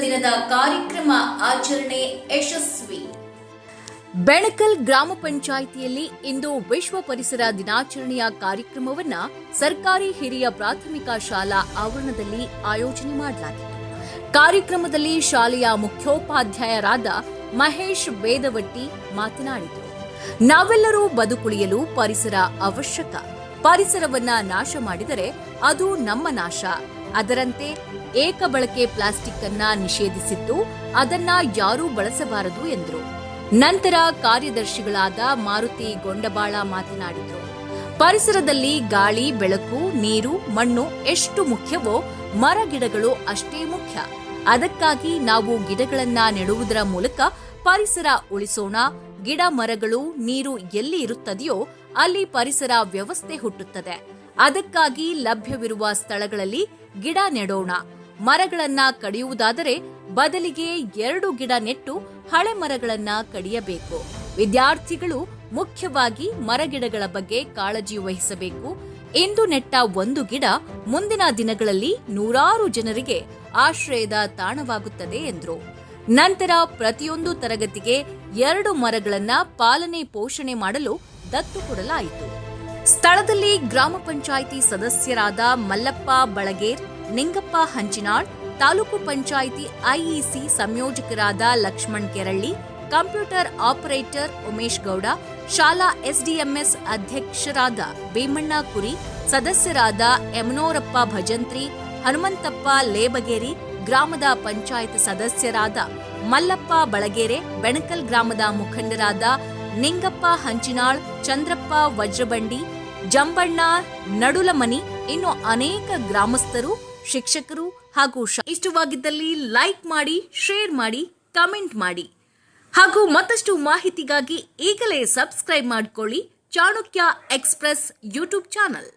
ದಿನದ ಕಾರ್ಯಕ್ರಮ ಆಚರಣೆ ಯಶಸ್ವಿ. ಬೆಣಕಲ್ ಗ್ರಾಮ ಪಂಚಾಯಿತಿಯಲ್ಲಿ ಇಂದು ವಿಶ್ವ ಪರಿಸರ ದಿನಾಚರಣೆಯ ಕಾರ್ಯಕ್ರಮವನ್ನ ಸರ್ಕಾರಿ ಹಿರಿಯ ಪ್ರಾಥಮಿಕ ಶಾಲಾ ಆವರಣದಲ್ಲಿ ಆಯೋಜನೆ ಮಾಡಲಾಗಿತ್ತು. ಕಾರ್ಯಕ್ರಮದಲ್ಲಿ ಶಾಲೆಯ ಮುಖ್ಯೋಪಾಧ್ಯಾಯರಾದ ಮಹೇಶ್ ಬೇದವಟ್ಟಿ ಮಾತನಾಡಿದರು. ನಾವೆಲ್ಲರೂ ಬದುಕುಳಿಯಲು ಪರಿಸರ ಅವಶ್ಯಕ. ಪರಿಸರವನ್ನ ನಾಶ ಮಾಡಿದರೆ ಅದು ನಮ್ಮ ನಾಶ. ಅದರಂತೆ ಏಕ ಬಳಕೆ ಪ್ಲಾಸ್ಟಿಕ್ ಅನ್ನ ನಿಷೇಧಿಸಿದ್ದು ಅದನ್ನ ಯಾರೂ ಬಳಸಬಾರದು ಎಂದರು. ನಂತರ ಕಾರ್ಯದರ್ಶಿಗಳಾದ ಮಾರುತಿ ಗೊಂಡಬಾಳ ಮಾತನಾಡಿದರು. ಪರಿಸರದಲ್ಲಿ ಗಾಳಿ, ಬೆಳಕು, ನೀರು, ಮಣ್ಣು ಎಷ್ಟು ಮುಖ್ಯವೋ ಮರ ಗಿಡಗಳು ಅಷ್ಟೇ ಮುಖ್ಯ. ಅದಕ್ಕಾಗಿ ನಾವು ಗಿಡಗಳನ್ನ ನೆಡುವುದರ ಮೂಲಕ ಪರಿಸರ ಉಳಿಸೋಣ, ಗಿಡ ಮರಗಳು, ನೀರು ಎಲ್ಲಿ ಇರುತ್ತದೆಯೋ ಅಲ್ಲಿ ಪರಿಸರ ವ್ಯವಸ್ಥೆ ಹುಟ್ಟುತ್ತದೆ. ಅದಕ್ಕಾಗಿ ಲಭ್ಯವಿರುವ ಸ್ಥಳಗಳಲ್ಲಿ ಗಿಡ ನೆಡೋಣ. ಮರಗಳನ್ನ ಕಡಿಯುವುದಾದರೆ ಬದಲಿಗೆ ಎರಡು ಗಿಡ ನೆಟ್ಟು ಹಳೆ ಮರಗಳನ್ನ ಕಡಿಯಬೇಕು. ವಿದ್ಯಾರ್ಥಿಗಳು ಮುಖ್ಯವಾಗಿ ಮರಗಿಡಗಳ ಬಗ್ಗೆ ಕಾಳಜಿ ವಹಿಸಬೇಕು. ಇಂದು ನೆಟ್ಟ ಒಂದು ಗಿಡ ಮುಂದಿನ ದಿನಗಳಲ್ಲಿ ನೂರಾರು ಜನರಿಗೆ ಆಶ್ರಯದ ತಾಣವಾಗುತ್ತದೆ ಎಂದರು. ನಂತರ ಪ್ರತಿಯೊಂದು ತರಗತಿಗೆ ಎರಡು ಮರಗಳನ್ನ ಪಾಲನೆ ಪೋಷಣೆ ಮಾಡಲು ದತ್ತು ಕೊಡಲಾಯಿತು. ಸ್ಥಳದಲ್ಲಿ ಗ್ರಾಮ ಪಂಚಾಯಿತಿ ಸದಸ್ಯರಾದ ಮಲ್ಲಪ್ಪ ಬಳಗೇರ್, ನಿಂಗಪ್ಪ ಹಂಚಿನಾಳ್, ತಾಲೂಕು ಪಂಚಾಯಿತಿ ಐಇಸಿ ಸಂಯೋಜಕರಾದ ಲಕ್ಷ್ಮಣ್ ಕೆರಳ್ಳಿ, ಕಂಪ್ಯೂಟರ್ ಆಪರೇಟರ್ ಉಮೇಶ್ ಗೌಡ, ಶಾಲಾ ಎಸ್ಡಿಎಂಎಸ್ ಅಧ್ಯಕ್ಷರಾದ ಭೀಮಣ್ಣ ಕುರಿ, ಸದಸ್ಯರಾದ ಯಮನೋರಪ್ಪ ಭಜಂತ್ರಿ, ಹನುಮಂತಪ್ಪ ಲೇಬಗೇರಿ, ಗ್ರಾಮದ ಪಂಚಾಯತ್ ಸದಸ್ಯರಾದ ಮಲ್ಲಪ್ಪ ಬಳಗೇರೆ, ಬೆಣಕಲ್ ಗ್ರಾಮದ ಮುಖಂಡರಾದ ನಿಂಗಪ್ಪ ಹಂಚಿನಾಳ್, ಚಂದ್ರಪ್ಪ ವಜ್ರಬಂಡಿ ಜಂಬಣ್ಣ, ನಡುಲಮನಿ ಇನ್ನು ಅನೇಕ ಗ್ರಾಮಸ್ಥರು, ಶಿಕ್ಷಕರು ಹಾಗೂ ಇಷ್ಟವಾಗಿದ್ದಲ್ಲಿ ಲೈಕ್ ಮಾಡಿ ಶೇರ್ ಮಾಡಿ ಕಮೆಂಟ್ ಮಾಡಿ. ಹಾಗೂ ಮತ್ತಷ್ಟು ಮಾಹಿತಿಗಾಗಿ ಈಗಲೇ ಸಬ್ಸ್ಕ್ರೈಬ್ ಮಾಡಿಕೊಳ್ಳಿ ಚಾಣಕ್ಯ ಎಕ್ಸ್ಪ್ರೆಸ್ ಯೂಟ್ಯೂಬ್ ಚಾನಲ್.